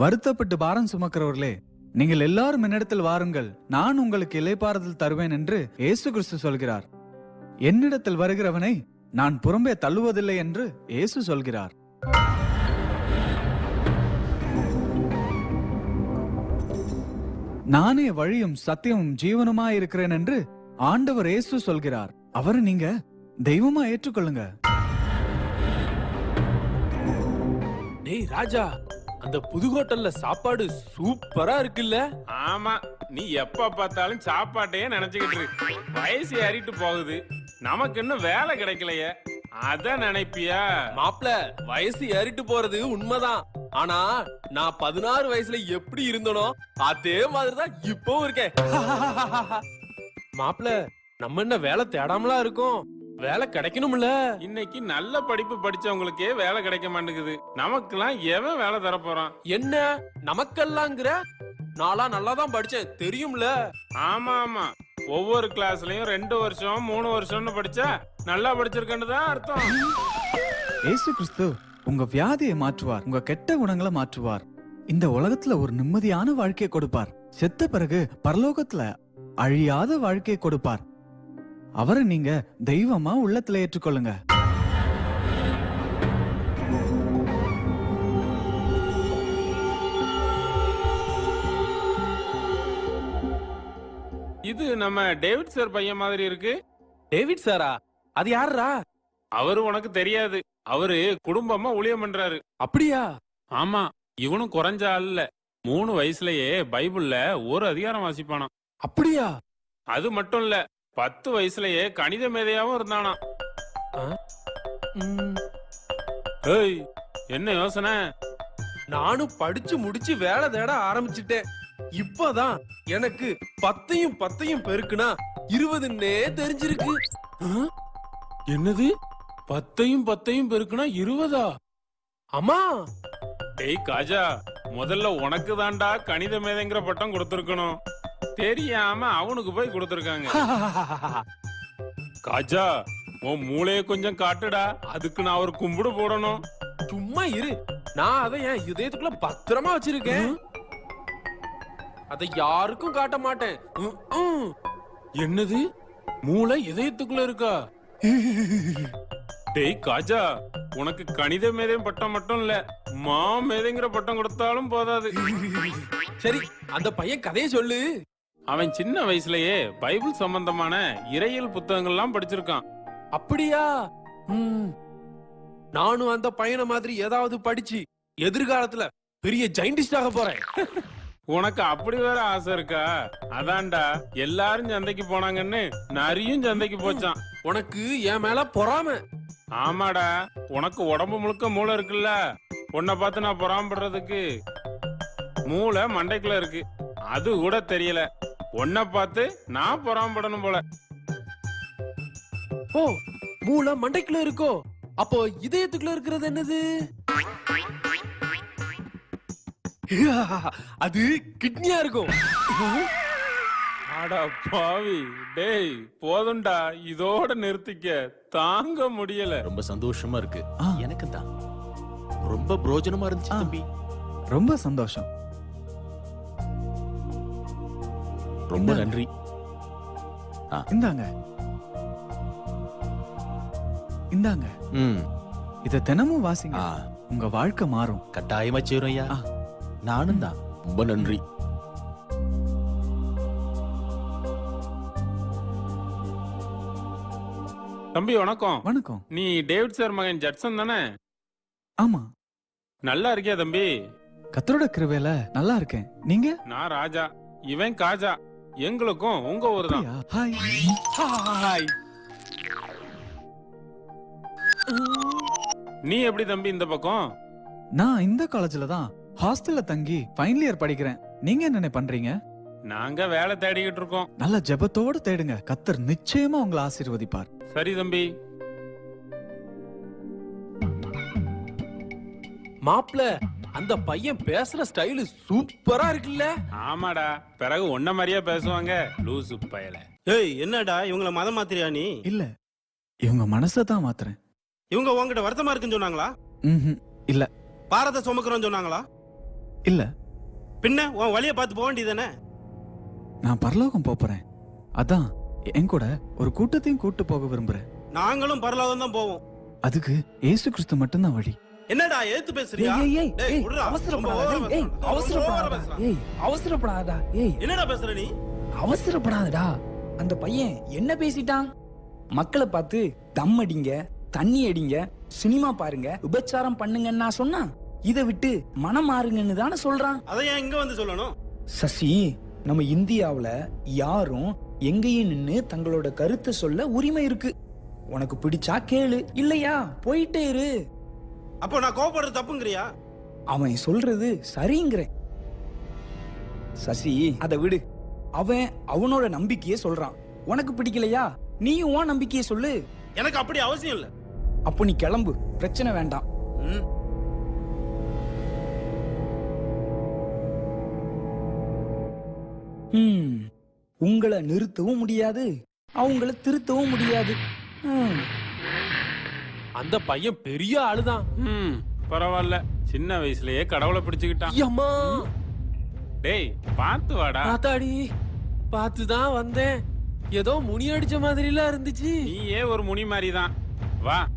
வருத்தப்பட்டு பாரம் சுமக்கிறவர்களே நீங்கள் எல்லாரும் என்னிடத்தில் வாருங்கள். நான் உங்களுக்கு இலைப்பாறுதல் தருவேன் என்று இயேசு கிறிஸ்து சொல்கிறார். என்னிடத்தில் வருகிறவனை நான் புறம்பே தள்ளுவதில்லை என்று இயேசு சொல்கிறார். நானே வழியும் சத்தியமும் ஜீவனுமா இருக்கிறேன் என்று ஆண்டவர் இயேசு சொல்கிறார். அவரை நீங்க தெய்வமா ஏற்றுக்கொள்ளுங்க. டேய் ராஜா அந்த புது ஹோட்டல்ல சாப்பாடு சூப்பரா இருக்குல்ல? ஆமா நீ எப்ப பார்த்தாலும் சாப்பாட்டையே நினைச்சுக்கிட்டு. வயசு ஏறிட்டு போகுது. நமக்கு இன்னும் வேலை கிடைக்கலையே. அத நினைப்பியா? மாப்ள வயசு ஏறிட்டு போறது உண்மைதான். ஆனா நான் பதினாறு வயசுல எப்படி இருந்தனோ அதே மாதிரிதான் இப்பவும் இருக்கேன். மாப்ள நம்ம என்ன வேலை தேடாமலா இருக்கோம். வேலை கிடைக்கணும்ல. இன்னைக்கு நல்ல படிப்பு படிச்சவங்களுக்கே வேலை கிடைக்க மாட்டேங்குது. நமக்கெல்லாம் எவன் வேலை தரப்போறான் என்ன? நமக்கெல்லாங்கிற? நாளா நல்லா தான் படிச்சேன். தெரியும்ல. ஆமா ஆமா. ஒவ்வொரு கிளாஸ்லயும் ரெண்டு வருஷம் மூணு வருஷம்னு படிச்சா நல்லா படிச்சிருக்கேன்னு தான் அர்த்தம். இயேசு கிறிஸ்து உங்க வியாதியை மாற்றுவார். உங்க கெட்ட குணங்களை மாற்றுவார். இந்த உலகத்துல ஒரு நிம்மதியான வாழ்க்கையை கொடுப்பார். செத்த பிறகு பரலோகத்துல அழியாத வாழ்க்கையை கொடுப்பார். அவரை நீங்க தெய்வமா உள்ளத்துல ஏற்றுக்கொள்ளுங்க. இது நம்ம டேவிட் சார் பையன் மாதிரி இருக்கு. டேவிட் சாரா? அது யாருடா அவரு உனக்கு தெரியாது. அவரு குடும்பமா ஊழியம் பண்றாரு. அப்படியா? ஆமா இவனும் குறைஞ்ச ஆள் இல்ல. மூணு வயசுலயே பைபிள்ல ஒரு அதிகாரம் வாசிப்பானாம். அப்படியா? அது மட்டும் இல்ல பத்து வயசுலயே கணித மேதையாவும் இருந்தானாம் ம், ஏய் என்ன யோசனை? நானும் படிச்சு முடிச்சு வேலை தேட ஆரம்பிச்சிட்டேன். இப்பதான் எனக்கு பத்தையும் பத்தையும் பெருக்குனா இருபதுன்னே தெரிஞ்சிருக்கு? என்னது? பத்தையும் பத்தையும் பெருக்குனா இருபதா? அம்மா! டேய் காஜா முதல்ல உனக்கு தான்டா கணித மேதைங்கிற பட்டம் கொடுத்திருக்கணும். தெரியாம அவனுக்கு போய் கொடுத்திருக்காங்க. காஜா உன் மூளைய கொஞ்சம் காட்டுடா. அதுக்கு நான் ஒரு கும்பிடு போடணும். சும்மா இரு. நான் அதை என் இதயத்துக்குள்ள பத்திரமா வச்சிருக்கேன். அதை யாருக்கும் காட்ட மாட்டேன். என்னது? மூளை இதயத்துக்குள்ள இருக்கா? டேய் காஜா உனக்கு கணித மேதை பட்டம் மட்டும் இல்ல. மா மேதைங்கிற பட்டம் கொடுத்தாலும் போதாது. சரி அந்த பையன் கதையை சொல்லு. அவன் சின்ன வயசுலயே பைபிள் சம்பந்தமான இறையியல் புத்தகங்கள்லாம் படிச்சிருக்கான். அப்படியா. நானும் அந்த பையனை மாதிரி ஏதாவது படிச்சு எதிர்காலத்துல பெரிய ஜெயின்டிஸ்ட் ஆக போறேன். உனக்கு அப்படி வேற ஆசை இருக்கா? அதான்டா எல்லாரும் சந்தைக்கு போனாங்கன்னு நரியும் சந்தைக்கு போச்சான். உனக்கு என் மேல பொறாம. ஆமாடா உனக்கு உடம்பு முழுக்க மூளை இருக்குல்ல. உன்னை பார்த்து நான் பொறாமப்படுறதுக்கு மூளை மண்டைக்குள்ள இருக்கு. அது கூட தெரியல. உன்னை பார்த்து நான் பொறாமப்படணும் போல. ஓ மூளை மண்டைக்குள்ள இருக்கோ? அப்போ இதயத்துக்குள்ள இருக்கிறது என்னது? அது கிட்னியா இருக்கும். அடா பாவி டேய் போதும்டா இதோட நிறுத்திக்க. தாங்க முடியல. ரொம்ப சந்தோஷமா இருக்கு. ஆ. எனக்கு தான் ரொம்ப பிரோஜனமா இருந்துச்சு. தம்பி. ரொம்ப சந்தோஷம். ரொம்ப. நன்றி. இந்தாங்க. இந்தாங்க. ம். இத தினமும் வாசிங்க. ஆ. உங்க வாழ்க்கை மாறும். கட்டாயமா செய்றோம் ஐயா. ஆ. நானும் தான். ரொம்ப நன்றி. தம்பி வணக்கம். வணக்கம். நீ டேவிட் சார் மகன் ஜட்சன் தானே? ஆமா. நல்லா இருக்கியா தம்பி? கத்தரோட கிருபையில நல்லா இருக்கேன். நீங்க? நான் ராஜா. இவன் காஜா. எங்களுக்கும் உங்க ஊர் தான். அப்படியா? ஹாய் ஹாய் நீ எப்படி தம்பி இந்த பக்கம்? நான் இந்த காலேஜ்ல தான் ஹாஸ்டல்ல தங்கி ஃபைனல் இயர் படிக்கிறேன். நீங்க என்ன பண்றீங்க? நாங்க வேலை தேடிக்கிட்டு இருக்கோம். நல்ல ஜெபத்தோட தேடுங்க. கத்தர் நிச்சயமா உங்களை ஆசீர்வதிப்பார். சரி தம்பி. மாப்ள அந்த பையன் பேசுற ஸ்டைல் சூப்பரா இருக்குல்ல. ஆமாடா. பிறகு உன்ன மாதிரியா பேசுவாங்க. லூசு பயல. ஏய் என்னடா? இவங்கள மதம் மாத்திரியா நீ? இல்ல. இவங்க மனசை தான் மாத்துறேன். இவங்க உன்கிட்ட வருத்தமா இருக்குன்னு சொன்னாங்களா? ம்ஹும். பாரத சுமக்கிறோம் சொன்னாங்களா? இல்ல. பின்ன உன் வழியை பார்த்து போக வேண்டியதானே நான் பரலோகம் போப் போறேன் அதான் என் கூட ஒரு கூட்டத்தையும் கூட்டு போக விரும்புறேன். நாங்களும் பரலோகம் தான் போவோம். அதுக்கு ஏசு கிறிஸ்து மட்டும்தான் வழி. என்னடா எதிர்த்து பேசுறியா? டேய், ஏய், விட்றா. அவசரப்படாத, ஏய், அவசரப்படாத. ஏய், அவசரப்படாதடா, ஏய், என்னடா பேசுற நீ? அவசரப்படாதடா. அந்த பையன் என்ன பேசிட்டான்? மக்களை பார்த்து தம் அடிங்க தண்ணி அடிங்க சினிமா பாருங்க விபச்சாரம் பண்ணுங்கன்னு நான் சொன்னா இதை விட்டு மனம் மாறுங்கன்னு தானே சொல்றான். அதை ஏன் இங்க வந்து சொல்லணும்? சசி நம்ம இந்தியாவுல யாரும் எங்கேயும் நின்னு தங்களோட கருத்தை சொல்ல உரிமை இருக்கு. உனக்கு பிடிச்சா கேளு இல்லையா? போயிட்டே இரு. அப்போ நான் கோபப்படுறது தப்புங்கிறியா? அவன் சொல்றது சரிங்கிறேன். சசி அதை விடு. அவன் அவனோட நம்பிக்கையை சொல்றான். உனக்கு பிடிக்கலையா? நீயும் உன் நம்பிக்கையை சொல்லு. எனக்கு அப்படி அவசியம் இல்ல. அப்போ நீ கிளம்பு. பிரச்சனை வேண்டாம். ம். உங்களை நிறுத்தவும் முடியாது. அவங்கள திருத்தவும் முடியாது. அந்த பையன் பெரிய ஆளுதான். ம். பரவாயில்ல. சின்ன வயசுலயே கடவுளை பிடிச்சுக்கிட்டான். அம்மா டேய் பார்த்து வாடா. ஆத்தாடி பார்த்துதான் வந்தேன். ஏதோ முனி அடிச்ச மாதிரிலாம் இருந்துச்சு. நீயே ஒரு முனி மாதிரி தான் வா.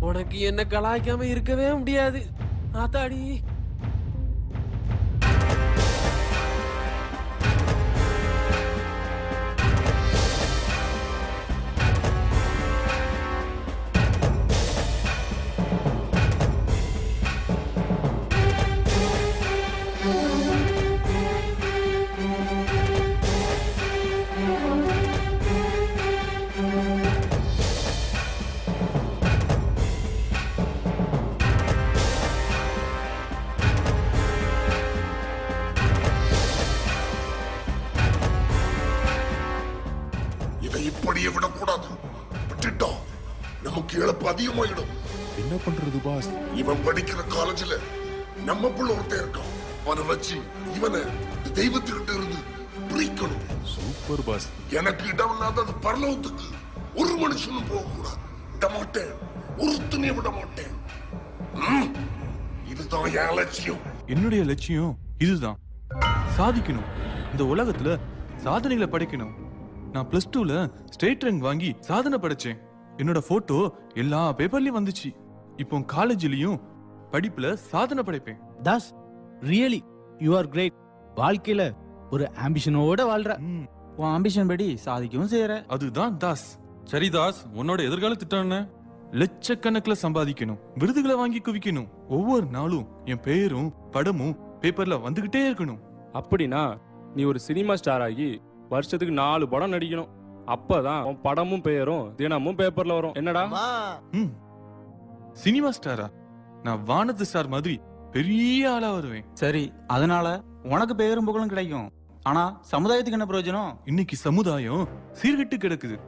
உனக்கு என்ன கலாய்க்காம இருக்கவே முடியாது. ஆத்தாடி இழப்பு அதிகமாயிடும். என்ன பண்றது பாஸ்? இவன் படிக்கிற காலேஜ்ல நம்ம புள்ள ஒருத்தன் இருக்கான். அவனை வச்சு இவனை தெய்வத்துக்கிட்ட இருந்து பிரிக்கணும். Super boss. எனக்கு இடம் இல்லாத அந்த பரலோகத்துக்கு ஒரு மனுஷனும் போக கூடாது விட மாட்டேன் ஒரு துணியை விட மாட்டேன். இதுதான் என் லட்சியம். என்னுடைய லட்சியம் இதுதான். சாதிக்கணும். இந்த உலகத்துல சாதனைகளை படைக்கணும். நான் பிளஸ் டூல ஸ்டேட் ரேங்க் வாங்கி சாதனை படைச்சேன். என்னோட போட்டோ எல்லா பேப்பர்லயும் வந்துச்சு. இப்போ காலேஜ்லயும் படிப்புல சாதனை படைப்பேன். Das really you are great வாழ்க்கையில ஒரு ஆம்பிஷனோட வாழ்ற. உன் ஆம்பிஷன் படி சாதிக்கவும் செய்யற அதுதான் தாஸ். சரி தாஸ் உன்னோட எதிர்கால திட்டம் என்ன? லட்சக்கணக்குல சம்பாதிக்கணும் விருதுகளை வாங்கி குவிக்கணும். ஒவ்வொரு நாளும் என் பெயரும் படமும் பேப்பர்ல வந்துகிட்டே இருக்கணும். அப்படின்னா நீ ஒரு சினிமா ஸ்டார் ஆகி வருஷத்துக்கு நாலு படம் நடிக்கணும். அப்பதான் உன் படமும் பெயரும் தினமும் பேப்பர்ல வரும். என்னடா? ம். சினிமா ஸ்டாரா? நான் வானத்து ஸ்டார் மாதிரி பெரிய ஆளா வருவேன். சரி அதனால உனக்கு பெயரும் புகழும் கிடைக்கும். ஆனா சமுதாயத்துக்கு என்ன பிரயோஜனம்? இன்னைக்கு சமுதாயம் சீர்கெட்டு கிடக்குது.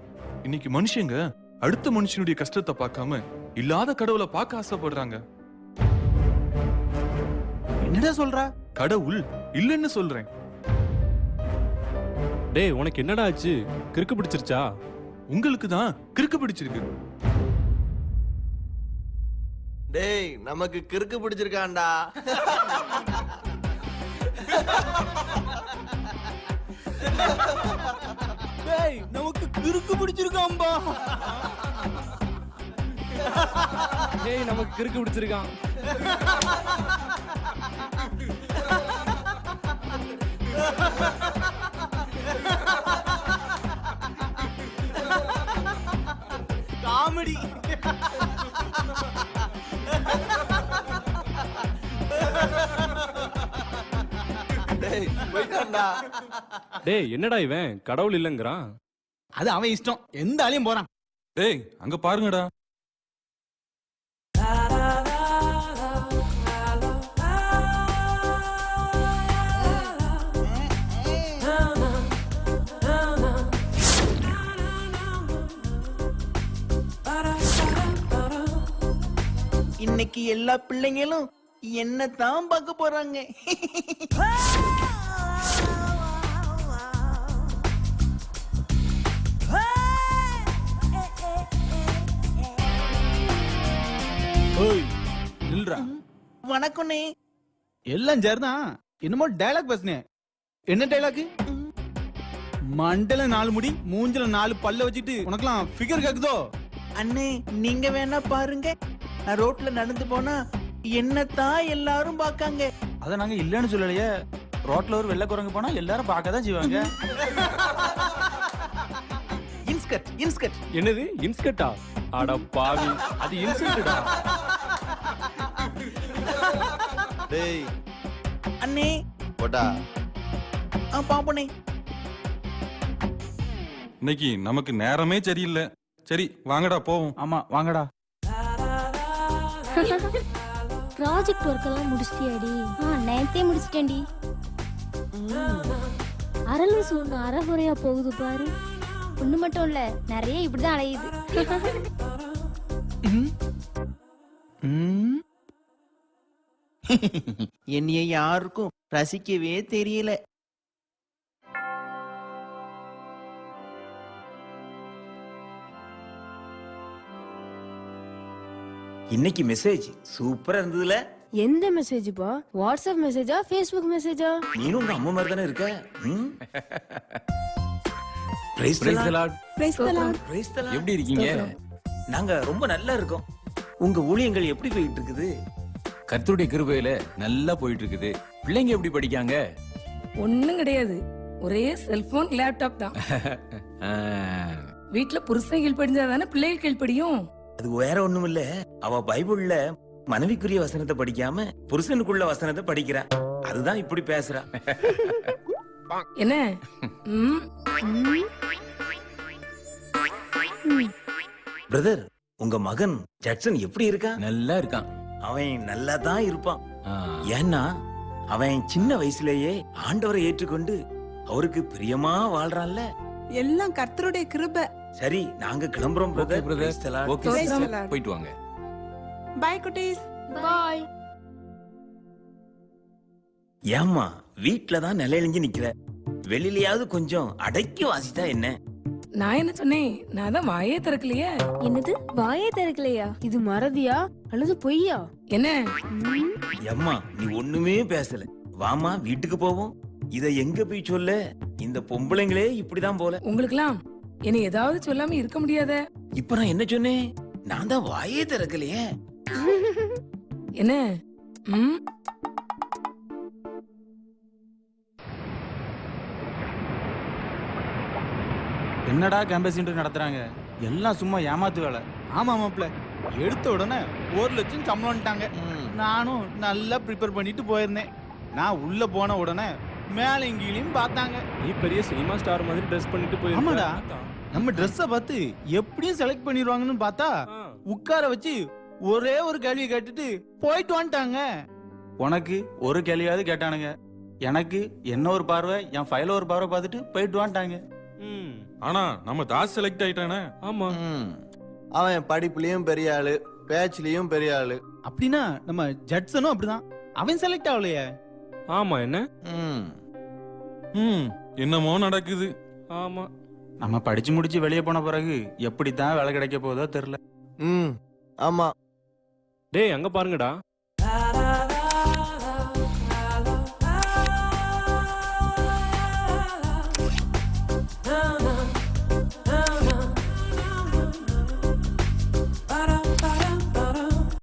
இன்னைக்கு மனுஷங்க அடுத்த மனுஷனுடைய கஷ்டத்தை பார்க்காம இல்லாத கடவுளை பார்க்க ஆசைப்படுறாங்க. என்னடா சொல்ற? கடவுள் இல்லைன்னு சொல்றேன். டேய் உனக்கு என்னடா ஆச்சு? கிறுக்கு பிடிச்சிருச்சா? உங்களுக்கு தான் கிறுக்கு பிடிச்சிருக்கு. டேய் நமக்கு கிறுக்கு பிடிச்சிருக்கான்டா. டேய் நமக்கு கிறுக்கு பிடிச்சிருக்காம்பா டேய் நமக்கு கிறுக்கு பிடிச்சிருக்கான். காமெடி டேய் போயிட்டான்டா. டேய் என்னடா இவன்? கடவுள் இல்லைங்கிறான். அது அவன் இஷ்டம். எந்த ஆளையும் போறான். டேய் அங்க பாருங்கடா. இன்னைக்கு எல்லா பிள்ளைங்களும் என்ன தான் பார்க்க போறாங்க? ஓய் நில்றா. வணக்கம்ண்ணே எல்லாம் சரிதான். என்னமோ டைலாக் பேசுனேன் என்ன டைலாக் மண்டல நாலு முடி மூஞ்சில நாலு பல்ல வச்சுட்டு உனக்கெல்லாம் ஃபிகர் கேக்குதோ? அண்ணே நீங்க வேணா பாருங்க. நான் ரோட்ல நடந்து போனா என்னத்தான் எல்லாரும் பாக்காங்க அத நாங்க இல்லன்னு சொல்லலையே. ரோட்ல ஒரு வெள்ளை குரங்கு போனா எல்லாரும் பார்க்க தான் செய்வாங்க. இன்ஸ்கட் இன்ஸ்கட். என்னது? இன்ஸ்கட்டா? அட பாவி. அது இன்சல்ட்டா டேய். அண்ணே. போட்டா ஆ பாப்பனே இன்னைக்கு நமக்கு நேரமே சரியில்லை. சரி வாங்கடா போவோம். ஆமா வாங்கடா. ப்ராஜெக்ட் ஒர்க் எல்லாம் முடிச்சிட்டியாடி? ஆ நேத்தே முடிச்சிட்டேன்டி. அரளு ஒண்ணு அறகுறையா போகுது பாரு. ஒண்ணு மட்டும் இல்ல நிறைய இப்படிதான் அலையுது. என்னைய யாருக்கும் ரசிக்கவே தெரியல. இன்னைக்கு மெசேஜ் சூப்பரா இருந்ததுல. எந்த மெசேஜ்ப்பா வாட்ஸ்அப் மெசேஜா ஃபேஸ்புக் மெசேஜா நீனும் உங்க அம்மா மாதிரி தானே இருக்க? ம்? Praise the Lord. Lord. Praise the Lord. எப்படி இருக்கீங்க? நாங்க ரொம்ப நல்லா இருக்கோம். உங்க ஊழியங்கள் எப்படி போயிட்டு இருக்குது கர்த்தருடைய கிருபையில நல்லா போயிட்டு இருக்குது பிள்ளைங்க எப்படி படிக்காங்க? ஒண்ணும் கிடையாது. ஒரே செல்போன் லேப்டாப் தான். ஆ, வீட்ல புருஷன் கீழ்ப்படிஞ்சா தானே பிள்ளைகள் கீழ்ப்படியும் அது வேற ஒண்ணும் இல்ல. அவ பைபிள்ல மனைவிக்குரிய வசனத்தை படிக்காம புருஷனுக்குள்ள வசனத்தை படிக்கிறா. அதுதான் இப்படி பேசுறா. என்ன? பிரதர் உங்க மகன் ஜட்சன் எப்படி இருக்கான் நல்லா இருக்கான். அவன் நல்லா தான் இருப்பான். ஏன்னா அவன் சின்ன வயசுலயே ஆண்டவரை ஏற்றுக்கொண்டு அவருக்கு பிரியமா வாழ்றான்ல. எல்லாம் கர்த்தருடைய கிருபை. சரி நாங்க கிளம்புறோம் பிரதர் sister. Lord. போயிட்டு வாங்க. பாய் குட்டீஸ். பாய் ஏம்மா வீட்ல தான் நிலையிலிஞ்சு நிக்கிற. வெளியிலயாவது கொஞ்சம் அடக்கி வாசித்தா என்ன? நான் என்ன சொன்னேன்? நான் தான் வாயே திறக்கலையே. என்னது? வாயே திறக்கலையா? இது மறதியா? அல்லது பொய்யா? என்ன? ம், எம்மா நீ ஒண்ணுமே பேசல. வாமா வீட்டுக்கு போவோம். இத எங்க போய் சொல்ல? இந்த பொம்பளைங்களே இப்படிதான் போல. உங்களுக்குலாம் என்னை ஏதாவது சொல்லாம இருக்க முடியாத? இப்ப நான் என்ன சொன்னேன்? நான் தான் வாயே திறக்கலையே. என்ன? ம்? என்னடா கேம்பஸ் இன்டர்வியூ நடத்துறாங்க? எல்லாம் சும்மா ஏமாத்து வேலை ஆமா மாப்ள எடுத்த உடனே ஒரு லட்சம் சம்பளம்ட்டாங்க நானும் நல்லா ப்ரிப்பேர் பண்ணிட்டு போயிருந்தேன். நான் உள்ள போன உடனே மேலே கீழையும் பார்த்தாங்க. நீ பெரிய சினிமா ஸ்டார் மாதிரி ட்ரெஸ் பண்ணிட்டு ஆமாடா. நம்ம ட்ரெஸ்ஸை பார்த்து எப்படியும் செலக்ட் பண்ணிடுவாங்கன்னு பார்த்தா உட்கார வச்சு ஒரே ஒரு கேள்வி கேட்டுட்டு போயிட்டு வந்துட்டாங்க. உனக்கு ஒரு கேள்வியாவது கேட்டானுங்க. எனக்கு என்ன ஒரு பார்வை என் ஃபைல ஒரு பார்வை பார்த்துட்டு போயிட்டு வந்துட்டாங்க. ஆனா நம்ம தாஸ் செலக்ட் ஆயிட்டானே. ஆமா. அவன் படிப்புலயும் பெரிய ஆளு பேச்சுலயும் பெரிய ஆளு. அப்படின்னா நம்ம ஜட்சனும் அப்படிதான். அவன் செலக்ட் ஆகலையே. ஆமா என்ன? ம் என்னமோ நடக்குது. ஆமா. நம்ம படிச்சு முடிச்சு வெளியே போன பிறகு எப்படித்தான் வேலை கிடைக்க போதோ தெரியல. ம் ஆமா. டேய் அங்க பாருங்கடா.